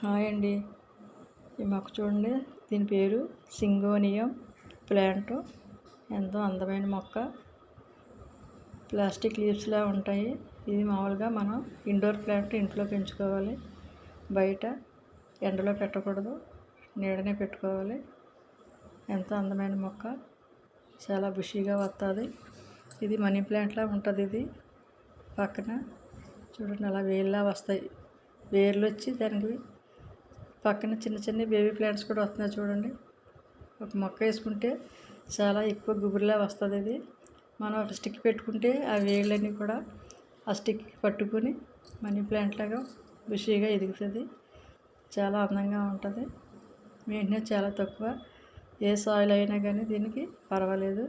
Hi అండి. ఈ మొక్క చూడండి. దీని పేరు సింగోనియం ప్లాంట్. ఎంతో అందమైన మొక్క. ప్లాస్టిక్ లీవ్స్లా ఉంటాయి. ఇది మామూలుగా మనం ఇండోర్ ప్లాంట్ ఇంట్లో పెంచుకోవాలి. బయట ఎండలో పెట్టకూడదు. నీడనే పెట్టుకోవాలి. ఎంతో అందమైన మొక్క. చాలా బుషీగా వస్తుంది ఇది మనీ ప్లాంట్లా ఉంటుంది ఇది. పక్కన చూడండి అలా వేళ్ళలా వస్తాయి. వేర్లు వచ్చి దానికి పక్కన చిన్న చిన్న బేబీ ప్లాంట్స్ కూడా వస్తున్నాయి చూడండి. ఒక మొక్క వేసుకుంటే చాలా ఎక్కువ గుబురులా వస్తుంది ఇది. మనం ఒక స్టిక్ పెట్టుకుంటే ఆ వేళ్ళన్నీ కూడా ఆ స్టిక్ పట్టుకొని మనీ ప్లాంట్ లాగా బుషీగా ఎదుగుతుంది. చాలా అందంగా ఉంటుంది. మెయింటెనెన్స్ చాలా తక్కువ. ఏ సాయిల్ అయినా కానీ దీనికి పర్వాలేదు.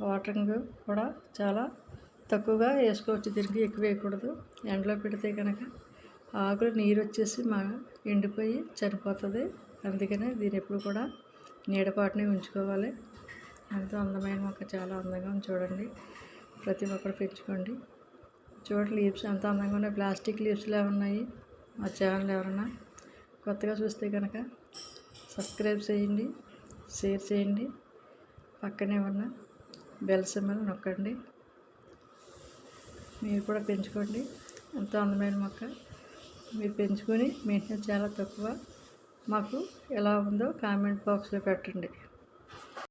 వాటరింగ్ కూడా చాలా తక్కువగా వేసుకోవచ్చు. దీనికి ఎక్కువ వేయకూడదు. ఎండలో పెడితే కనుక ఆకులు నీరు వచ్చేసి మా ఎండిపోయి చనిపోతుంది. అందుకనే దీని ఎప్పుడు కూడా నీడపాటునే ఉంచుకోవాలి. ఎంతో అందమైన మొక్క చాలా అందంగా ఉంది చూడండి. ప్రతి ఒక్కరు పెంచుకోండి. చూడండి లీవ్స్ ఎంత అందంగా ఉన్నాయి. ప్లాస్టిక్ లీవ్స్లా ఉన్నాయి మా ఛానల్ ఎవరన్నా. కొత్తగా చూస్తే కనుక సబ్స్క్రైబ్ చేయండి షేర్ చేయండి. పక్కనే ఉన్న బెల్ సింబల్ నొక్కండి. మీరు కూడా పెంచుకోండి. ఎంతో అందమైన మొక్క. మీరు పెంచుకొని మెయింటెనెన్స్ చాలా తక్కువ. మాకు ఎలా ఉందో కామెంట్ బాక్స్లో పెట్టండి.